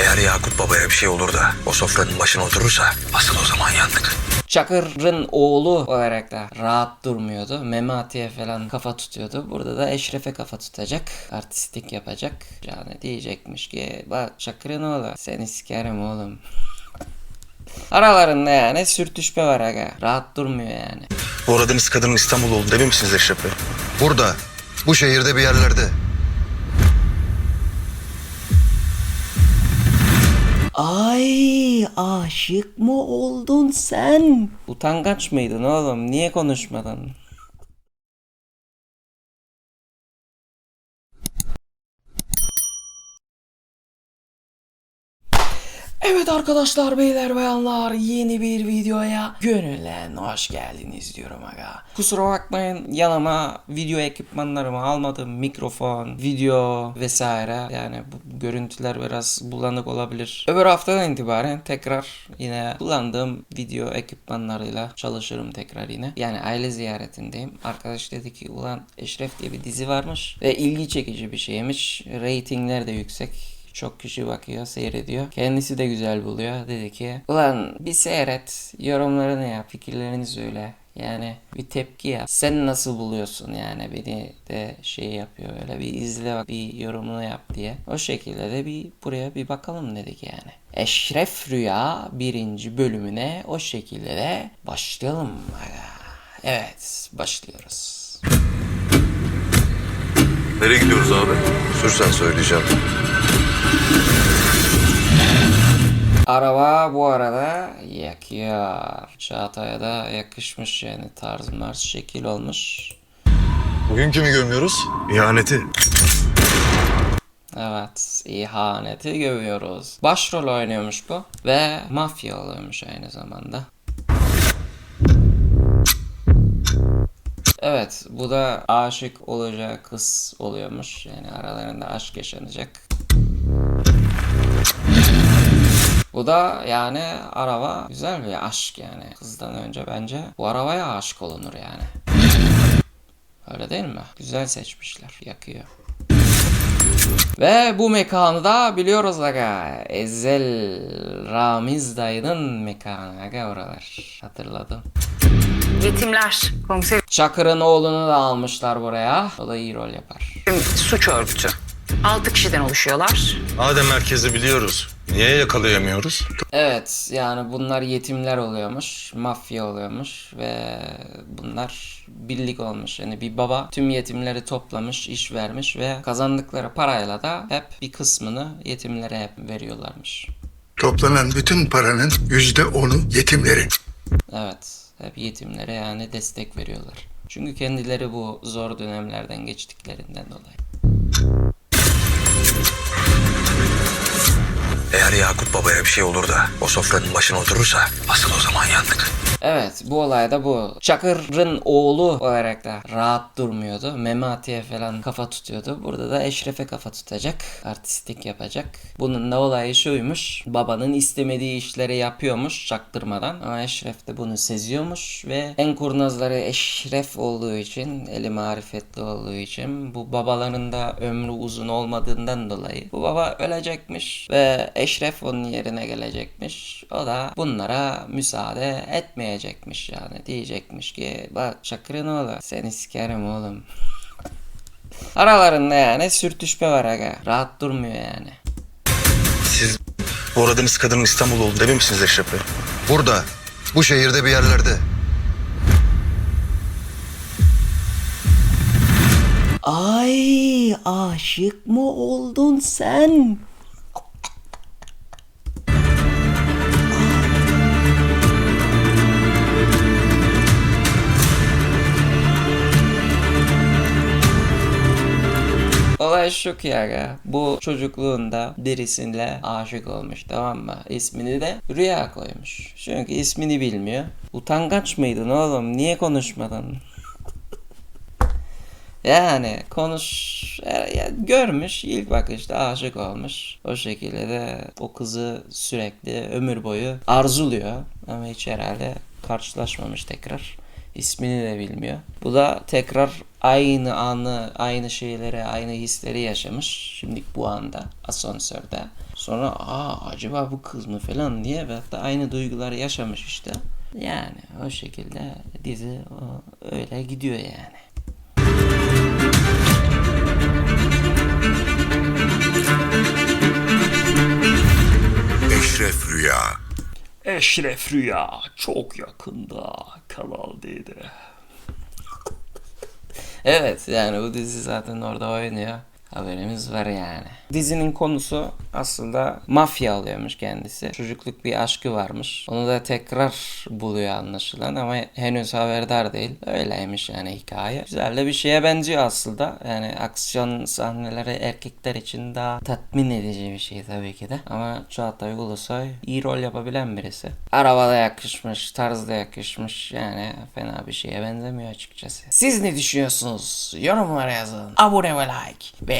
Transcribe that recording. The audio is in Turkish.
Eğer Yakup Baba'ya bir şey olur da o sofranın başına oturursa asıl o zaman yandık. Çakır'ın oğlu olarak da rahat durmuyordu. Memati'ye falan kafa tutuyordu. Burada da Eşref'e kafa tutacak. Artistik yapacak. Yani diyecekmiş ki bak Çakır'ın oğlu seni sikerim oğlum. Aralarında yani sürtüşme var aga. Rahat durmuyor yani. Bu aradığınız kadının İstanbul olduğunu emin misiniz Eşref Bey? Burada. Bu şehirde bir yerlerde. Ay aşık mı oldun sen? Utangaç mıydın oğlum? Niye konuşmadın? Evet arkadaşlar beyler bayanlar yeni bir videoya gönüllen hoş geldiniz diyorum aga. Kusura bakmayın yanıma video ekipmanlarımı almadım. Mikrofon, video vesaire. Yani bu görüntüler biraz bulanık olabilir. Öbür haftadan itibaren tekrar yine kullandığım video ekipmanlarıyla çalışırım tekrar yine. Yani aile ziyaretindeyim. Arkadaş dedi ki ulan Eşref diye bir dizi varmış ve ilgi çekici bir şeymiş. Ratingler de yüksek. Çok kişi bakıyor, seyrediyor. Kendisi de güzel buluyor. Dedi ki, ulan bir seyret, yorumlarını yap, fikirlerini söyle. Yani bir tepki yap. Sen nasıl buluyorsun yani beni de şey yapıyor öyle bir izle bak bir yorumunu yap diye. O şekilde de bir buraya bir bakalım dedik yani. Eşref Rüya birinci bölümüne o şekilde de başlayalım. Evet başlıyoruz. Nereye gidiyoruz abi? Sürsen söyleyeceğim. Araba bu arada yakıyor. Çağatay'a da yakışmış yani tarz mars şekil olmuş. Bugün kimi gömüyoruz? İhaneti. Evet, ihaneti görüyoruz. Başrol oynuyormuş bu ve mafya oluyormuş aynı zamanda. Evet, bu da aşık olacağı kız oluyormuş. Yani aralarında aşk yaşanacak. Bu da yani araba güzel bir aşk yani. Kızdan önce bence bu arabaya aşık olunur yani. Öyle değil mi? Güzel seçmişler. Yakıyor. Ve bu mekanı da biliyoruz aga. Ezel Ramiz dayının mekanı aga oralar. Hatırladım. Yetimler komiserim Çakır'ın oğlunu da almışlar buraya. O da iyi rol yapar. suç örgütü. 6 kişiden oluşuyorlar. Adem merkezi biliyoruz. Niye yakalayamıyoruz? Evet yani bunlar yetimler oluyormuş, mafya oluyormuş ve bunlar birlik olmuş. Yani bir baba tüm yetimleri toplamış, iş vermiş ve kazandıkları parayla da hep bir kısmını yetimlere hep veriyorlarmış. Toplanan bütün paranın yüzde onu yetimlerin. Evet, hep yetimlere yani destek veriyorlar. Çünkü kendileri bu zor dönemlerden geçtiklerinden dolayı. Eğer Yakup Baba'ya bir şey olur da o sofranın başına oturursa asıl o zaman yandık. Evet bu olay da bu. Çakır'ın oğlu olarak da rahat durmuyordu. Memati'ye falan kafa tutuyordu. Burada da Eşref'e kafa tutacak. Artistik yapacak. Bunun da olayı şuymuş. Babanın istemediği işleri yapıyormuş çaktırmadan. Ama Eşref de bunu seziyormuş ve en kurnazları Eşref olduğu için, eli marifetli olduğu için bu babaların da ömrü uzun olmadığından dolayı bu baba ölecekmiş ve Eşref onun yerine gelecekmiş. O da bunlara müsaade etmeyecekmiş yani. Diyecekmiş ki bak Çakır'ın oğlu seni sikerim oğlum. Aralarında yani sürtüşme var aga. Rahat durmuyor yani. Siz bu aradığınız kadının İstanbul olduğunu emin misiniz Eşref Bey? Burada. Bu şehirde bir yerlerde. Ay aşık mı oldun sen? Ki aga. Bu çocukluğunda birisiyle aşık olmuş tamam mı? İsmini de Rüya koymuş. Çünkü ismini bilmiyor. Utangaç mıydın oğlum? Niye konuşmadın? Yani konuş ya, görmüş ilk bakışta aşık olmuş. O şekilde de o kızı sürekli ömür boyu arzuluyor ama hiç herhalde karşılaşmamış tekrar. ismini de bilmiyor. Bu da tekrar aynı anı, aynı şeyleri, aynı hisleri yaşamış. Şimdi bu anda asansörde. Sonra aa acaba bu kız mı falan diye ve hatta aynı duyguları yaşamış işte. Yani o şekilde dizi o, öyle gidiyor yani. Eşref Rüya. Eşref Rüya çok yakında Kanal D'de. Evet yani bu dizi zaten orada oynuyor. Haberimiz var yani. Dizinin konusu aslında mafya alıyormuş kendisi. Çocukluk bir aşkı varmış. Onu da tekrar buluyor anlaşılan ama henüz haberdar değil. Öyleymiş yani hikaye. Güzel de bir şeye benziyor aslında. Yani aksiyon sahneleri erkekler için daha tatmin edici bir şey tabii ki de. Ama Çağatay Ulusoy iyi rol yapabilen birisi. Arabada yakışmış, tarzda yakışmış. Yani fena bir şeye benzemiyor açıkçası. Siz ne düşünüyorsunuz? Yorumlara yazın. Abone ve like. Ve